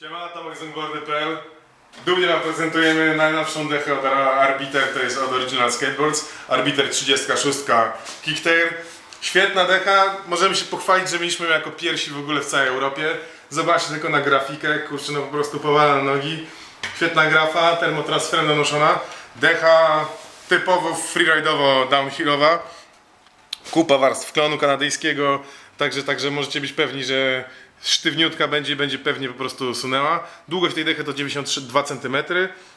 Siema, Tomek z Longboardy.pl Dumnie Wam prezentujemy najnowszą dechę od Arbiter, to jest od Original Skateboards. Arbiter 36 Kicktail. Świetna decha, możemy się pochwalić, że mieliśmy ją jako pierwsi w ogóle w całej Europie. Zobaczcie tylko na grafikę, kurczę no po prostu powala na nogi. Świetna grafa, termotransferem donoszona. Decha typowo freeridowo downhillowa. Kupa warstw klonu kanadyjskiego, także, także możecie być pewni, że sztywniutka będzie, będzie pewnie po prostu sunęła. Długość tej dechy to 92 cm,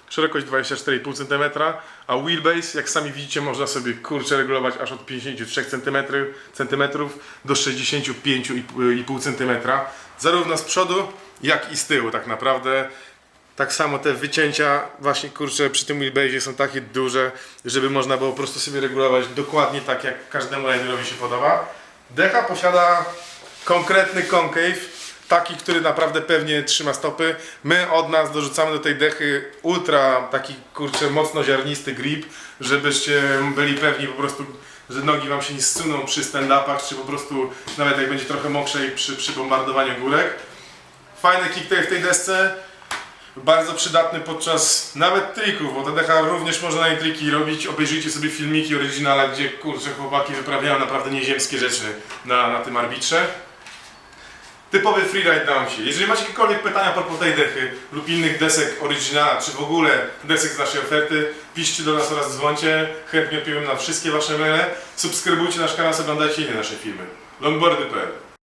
szerokość 24,5 cm, a wheelbase, jak sami widzicie, można sobie kurczę regulować aż od 53 cm, centymetrów do 65,5 cm, zarówno z przodu, jak i z tyłu tak naprawdę. Tak samo te wycięcia właśnie kurczę przy tym wheelbase są takie duże, żeby można było po prostu sobie regulować dokładnie tak jak każdemu riderowi się podoba. Decha posiada konkretny concave, taki, który naprawdę pewnie trzyma stopy. My od nas dorzucamy do tej dechy ultra taki kurczę mocno ziarnisty grip, żebyście byli pewni po prostu, że nogi wam się nie zsuną przy stand-upach, czy po prostu nawet jak będzie trochę mokrzej przy, przy bombardowaniu górek. Fajny kicktail w tej desce. Bardzo przydatny podczas nawet trików, bo ta decha również można na triki robić. Obejrzyjcie sobie filmiki oryginala, gdzie kurczę chłopaki wyprawiają naprawdę nieziemskie rzeczy na, na tym arbitrze. Typowy freeride downhill. Jeżeli macie jakiekolwiek pytania propos tej dechy lub innych desek oryginala, czy w ogóle desek z naszej oferty, piszcie do nas oraz dzwońcie. Chętnie odpowiemy na wszystkie wasze maile. Subskrybujcie nasz kanał, oglądajcie inne nasze filmy. Longboardy.pl